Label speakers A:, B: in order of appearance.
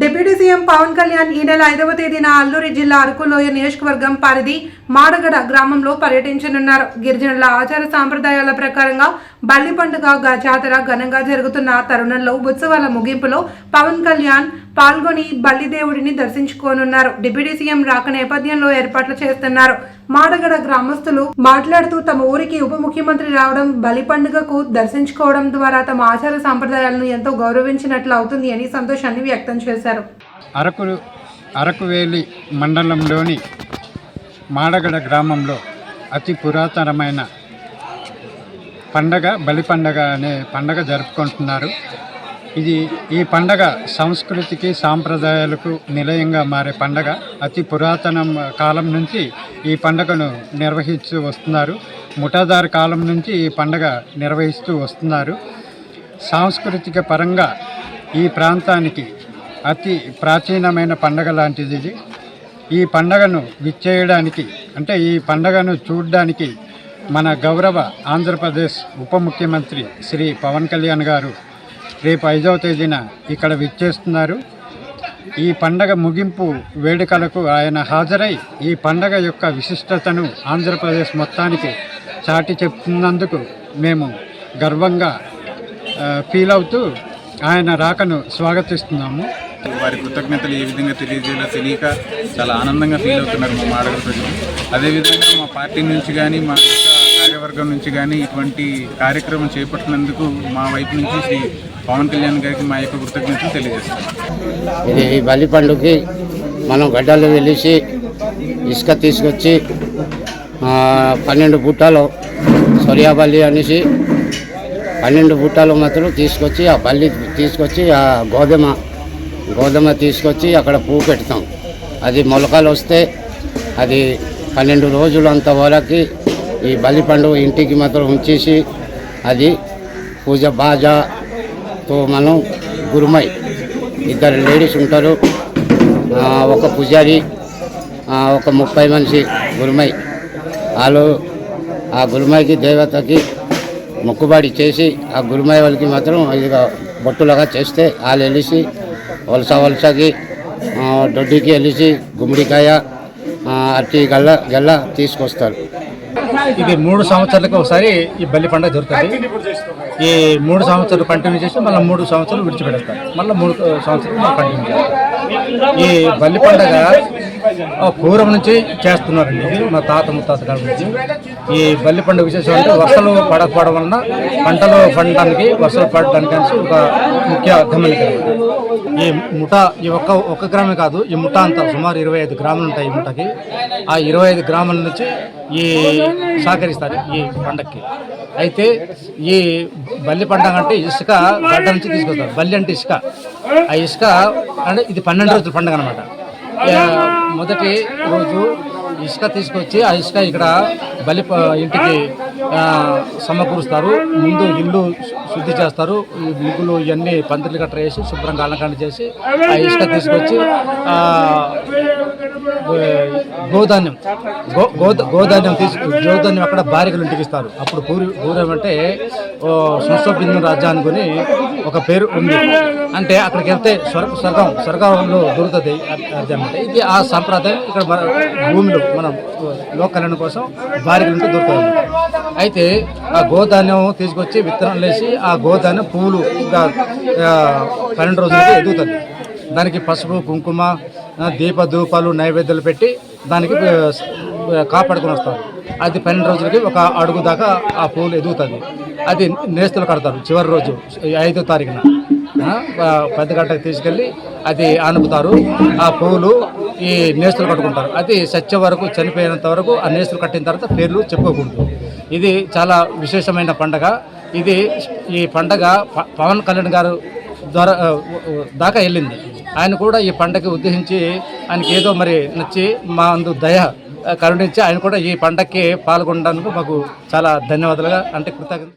A: Deputy CM Pawan Kalyan ఈ నెల ఐదవ తేదీన అల్లూరి జిల్లా అరకులోయ నియోజకవర్గం పరిధి మాడగడ గ్రామంలో పర్యటించనున్నారు. గిరిజనుల ఆచార సాంప్రదాయాల ప్రకారంగా బల్లి పండుగ జాతర ఘనంగా జరుగుతున్న తరుణంలో ఉత్సవాల ముగింపులో పవన్ కళ్యాణ్ పాల్గొని బల్లి దేవుడిని దర్శించుకోనున్నారు. డిప్యూటీ సీఎం రాక నేపథ్యంలో ఏర్పాట్లు చేస్తున్నారు. మాడగడ గ్రామస్తులు మాట్లాడుతూ తమ ఊరికి ఉప ముఖ్యమంత్రి రావడం బలి పండుగకు దర్శించుకోవడం ద్వారా తమ ఆచార సాంప్రదాయాలను ఎంతో గౌరవించినట్లు అవుతుంది అని సంతోషాన్ని వ్యక్తం చేశారు.
B: అరకు అరకువేలి మండలంలోని మాడగడ గ్రామంలో అతి పురాతనమైన పండగ బలి పండగ అనే పండగ జరుపుకుంటున్నారు. ఇది ఈ పండగ సంస్కృతికి సాంప్రదాయాలకు నిలయంగా మారే పండగ. అతి పురాతన కాలం నుంచి ఈ పండగను నిర్వహిస్తూ వస్తున్నారు. ముఠాదారు కాలం నుంచి ఈ పండగ నిర్వహిస్తూ వస్తున్నారు. సాంస్కృతిక పరంగా ఈ ప్రాంతానికి అతి ప్రాచీనమైన పండగ లాంటిది ఇది. ఈ పండగను విచ్చేయడానికి అంటే ఈ పండగను చూడడానికి మన గౌరవ ఆంధ్రప్రదేశ్ ఉప ముఖ్యమంత్రి శ్రీ పవన్ కళ్యాణ్ గారు రేపు ఐదవ తేదీన ఇక్కడ విచ్చేస్తున్నారు. ఈ పండగ ముగింపు వేడుకలకు ఆయన హాజరై ఈ పండగ యొక్క విశిష్టతను ఆంధ్రప్రదేశ్ మొత్తానికి చాటి చెప్తున్నందుకు మేము గర్వంగా ఫీల్ అవుతూ ఆయన రాకను స్వాగతిస్తున్నాము.
C: వారి కృతజ్ఞతలు ఏ విధంగా తెలియజేయాలో తెలియక చాలా ఆనందంగా ఫీల్ అవుతున్నారు మా మాడగల ప్రజలు. అదేవిధంగా మా పార్టీ నుంచి కానీ మా కార్యవర్గం నుంచి కానీ ఇటువంటి కార్యక్రమం చేపట్టినందుకు మా వైపు నుంచి శ్రీ పవన్ కళ్యాణ్ గారికి మా యొక్క కృతజ్ఞతలు తెలియజేస్తాం
D: ఇది ఈ బలి పండుగకి మనం గడ్డలు వెలిసి ఇసుక తీసుకొచ్చి పన్నెండు బుట్టలు సొరియాబల్లి అనేసి పన్నెండు బుట్టలు మాత్రం తీసుకొచ్చి ఆ బల్లి తీసుకొచ్చి ఆ గోధుమ గోధుమ తీసుకొచ్చి అక్కడ పువ్వు పెడతాం. అది మొలకలు వస్తే అది పన్నెండు రోజులు అంతవరకు ఈ బలి పండుగ ఇంటికి మాత్రం ఉంచేసి అది పూజ బాజాతో మనం గురుమై ఇద్దరు లేడీస్ ఉంటారు. ఒక పూజారి ఒక ముప్పై మనిషి గురుమై. వాళ్ళు ఆ గురుమైకి దేవతకి మొక్కుబడి చేసి ఆ గురుమై వాళ్ళకి మాత్రం ఇదిగా బొట్టులాగా చేస్తే వాళ్ళు వెళ్ళి వలస వలసకి దొడ్డికి వెళ్ళి గుమ్మడికాయ అట్టి గల్ల గల్ల తీసుకొస్తారు.
E: ఇది మూడు సంవత్సరాలకు ఒకసారి ఈ బల్లి పండుగ జరుగుతుంది. ఈ మూడు సంవత్సరాలు కంటిన్యూ చేసి మళ్ళీ మూడు సంవత్సరాలు విడిచిపెడతారు. మళ్ళీ మూడు సంవత్సరాలు కంటిన్యూ చేస్తారు. ఈ బల్లి పండుగ పూర్వం నుంచి చేస్తున్నారండి ఇది మా తాత ముత్తాత కాలం నుంచి. ఈ బల్లి పండుగ విశేషం అంటే వర్షాలు పడకపోవడం వలన పంటలు పండడానికి వర్షాలు పడడానికి అనేసి ఒక ముఖ్య గమనిక ఈ ముఠ ఈ ఒక్క ఒక్క గ్రామే కాదు ఈ ముఠ అంతా సుమారు ఇరవై ఐదు గ్రాములు ఉంటాయి ఈ ముఠకి. ఆ ఇరవై ఐదు గ్రాముల నుంచి ఈ సహకరిస్తారు ఈ పండగకి అయితే ఈ బల్లి పండగ అంటే ఇసుక గడ్డ నుంచి తీసుకొస్తారు. బల్లి అంటే ఇసుక. ఆ ఇసుక అంటే ఇది పన్నెండు రోజుల పండగ అనమాట మొదటి రోజు ఇసుక తీసుకొచ్చి ఆ ఇసుక ఇక్కడ బలి ఇంటికి సమకూరుస్తారు. ముందు ఇల్లు శుద్ధి చేస్తారు. ముగ్గులు ఇవన్నీ పందిర్లు గట్రా వేసి శుభ్రంగా అలంకరణ చేసి ఆ ఇసుక తీసుకొచ్చి గోధాన్యం గో గోధాన్యం తీసుకు గోధాన్యం అక్కడ బారికలు ఇంటికిస్తారు. అప్పుడు పూరి పూర్వం అంటే సంస్థోబిందు అనుకుని ఒక పేరు ఉంది. అంటే అక్కడికి వెళ్తే స్వర్గ స్వర్గం స్వర్గంలో దొరుకుతుంది అంటే. ఇది ఆ సంప్రదాయం ఇక్కడ భూమిలో మనం లోక కళ్యాణం కోసం బారికలు ఉంటే దొరుకుతుంది. అయితే ఆ గోధాన్యం తీసుకొచ్చి విత్తనాలు వేసి ఆ గోధాన్యం పువ్వులు ఇంకా పన్నెండు రోజులకి ఎదుగుతుంది. దానికి పసుపు కుంకుమ దీప ధూపాలు నైవేద్యాలు పెట్టి దానికి కాపాడుకుని కాపాడుకొని వస్తారు. అది పన్నెండు రోజులకి ఒక అడుగు దాకా ఆ పువ్వులు ఎదుగుతుంది అది నేస్తులు కడతారు. చివరి రోజు ఐదో తారీఖున. పెద్ద గంటకు తీసుకెళ్ళి అది ఆనుపుతారు ఆ పువ్వులు ఈ నేస్తులు కట్టుకుంటారు. అది సత్య వరకు చనిపోయినంత వరకు ఆ నేస్తులు కట్టిన తర్వాత పేర్లు చెప్పుకోకూడదు. ఇది చాలా విశేషమైన పండగ. ఇది ఈ పండగ పవన్ కళ్యాణ్ గారు ద్వారా దాకా వెళ్ళింది. ఆయన కూడా ఈ పండగ ఉద్దేశించి ఆయనకి ఏదో మరి నచ్చి మా అందు దయ కరుణించి ఆయన కూడా ఈ పండగకి పాల్గొనడానికి మాకు చాలా ధన్యవాదాలుగా అంటే కృతజ్ఞత